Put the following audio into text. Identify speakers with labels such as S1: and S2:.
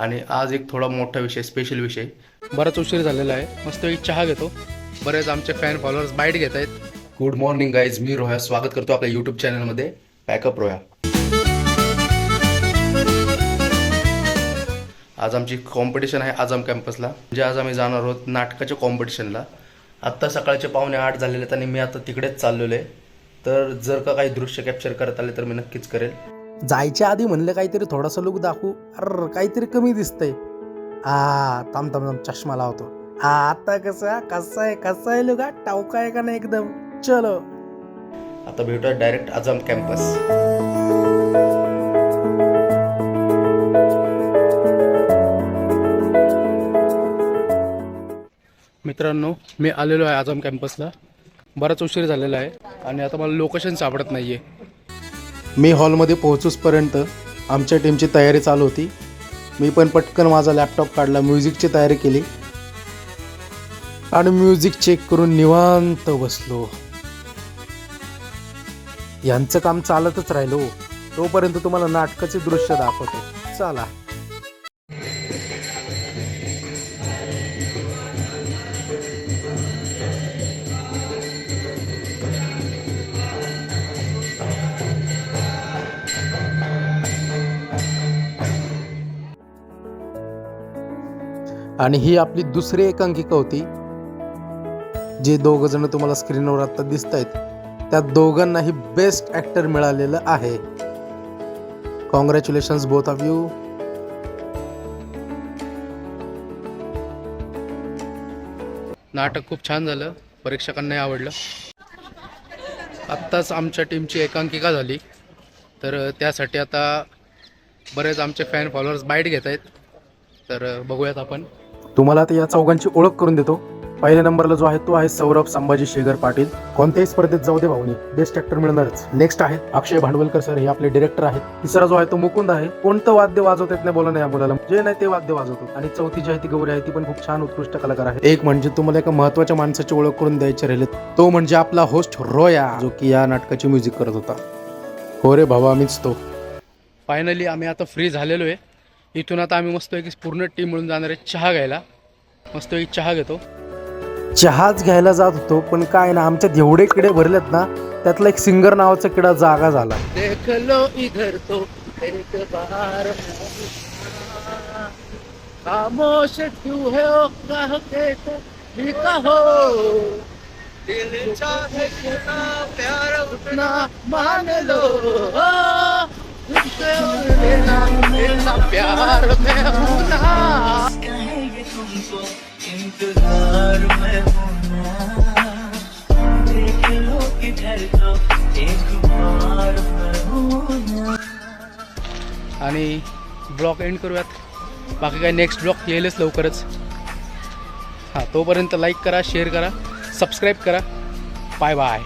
S1: आणि आज एक थोडा मोठा विषय स्पेशल विषय. बराच उशीर झालेला आहे. मस्त एक चहा घेतो. बरेच आमचे फॅन फॉलोअर्स बाईट घेत आहेत. गुड मॉर्निंग गाईज मी रोह्या स्वागत करतो आपल्या यूट्यूब चॅनलमध्ये पॅकअप रोह्या आज आमची कॉम्पिटिशन आहे आझम कॅम्पसला म्हणजे आज आम्ही जाणार आहोत नाटकाच्या कॉम्पिटिशनला आत्ता सकाळचे पावणे आठ झालेले आहेत आणि मी आता तिकडेच चाललेलो आहे तर जर का काही दृश्य कॅप्चर करत आले तर मी नक्कीच करेल.
S2: जायच्या आधी म्हणलं काहीतरी थोडासा लुक दाखवू. अर काहीतरी कमी दिसतंय. आ थांब थांब चष्मा लावतो. आ, आता कसा कसा आहे? कसा आहे लुक टावका आहे का नाही एकदम? चलो.
S1: आता भेटूया डायरेक्ट आझम कॅम्पस मित्रांनो मी आलेलो आहे आझम कॅम्पसला बराच उशीर झालेला आहे आणि आता मला लोकेशन सापडत नाहीये.
S2: मी हॉलमध्ये पोहोचूसपर्यंत आमच्या टीमची तयारी चालू होती. मी पण पटकन माझा लॅपटॉप काढला म्युझिकची तयारी केली. आणि म्युझिक चेक करून निवांत बसलो. यांचं काम चालतच राहिलो हो. तोपर्यंत तुम्हाला नाटकाचे दृश्य दाखवतो. चला. आणि ही आपली दुसरी एकांकिका होती. जे दोघंजणं जण तुम्हाला स्क्रीनवर आता दिसत आहेत त्या दोघांनाही बेस्ट ऍक्टर मिळालेलं आहे. कॉंग्रॅच्युलेशन बोथ ऑफ यू
S1: नाटक खूप छान झालं परीक्षकांनाही आवडलं. आत्ताच आमच्या टीमची एकांकिका झाली. तर त्यासाठी आता बरेच आमचे फॅन फॉलोअर्स बाईट घेत आहेत तर बघूयात आपण.
S2: तुम्हाला आता या चौघांची ओळख करून देतो. पहिल्या नंबरला जो आहे तो आहे सौरभ संभाजी शेगर पाटील. कोणत्याही स्पर्धेत जाऊ दे भाऊनी बेस्ट ऍक्टर मिळणारच. नेक्स्ट आहे अक्षय भांडवलकर सर हे आपले डिरेक्टर आहेत. तिसरा जो आहे तो मुकुंद आहे. कोणतं वाद्य वाजवत येत नाही बोला नाही या मुलाला जे नाही ते वाद्य वाजवतो. आणि चौथी जी आहे ती गौरी आहे. ती पण खूप छान उत्कृष्ट कलाकार आहे. एक म्हणजे तुम्हाला एका महत्त्वाच्या माणसाची ओळख करून द्यायची राहिले तो म्हणजे आपला होस्ट रोया जो की या नाटकाची म्युझिक करत होता. हो रे भावा मीच तो.
S1: फायनली आम्ही आता फ्री झालेलो आहे. इथून आता आम्ही मस्त एक पूर्ण टीम मिळून जाणार आहे चहा घ्यायला. मस्त एक चहा घेतो.
S2: चहाच घ्यायला जात होतो पण काय ना आमच्यात एवढे किडे भरलेत ना त्यातला एक सिंगर नावाचा किडा जागा झाला.
S1: देख लो इधर तो एक बार. खामोश क्यों है ओ कहते तो भी कहो दिल चाहे कितना प्यार उतना मान लो। प्यार में
S3: इंतजार में होना देख लो तो एक बार होना
S1: आणि ब्लॉग एंड करूयात. बाकी काय नेक्स्ट ब्लॉग येईलच लवकरच. हां तोपर्यंत लाईक करा शेअर करा सबस्क्राईब करा. Bye bye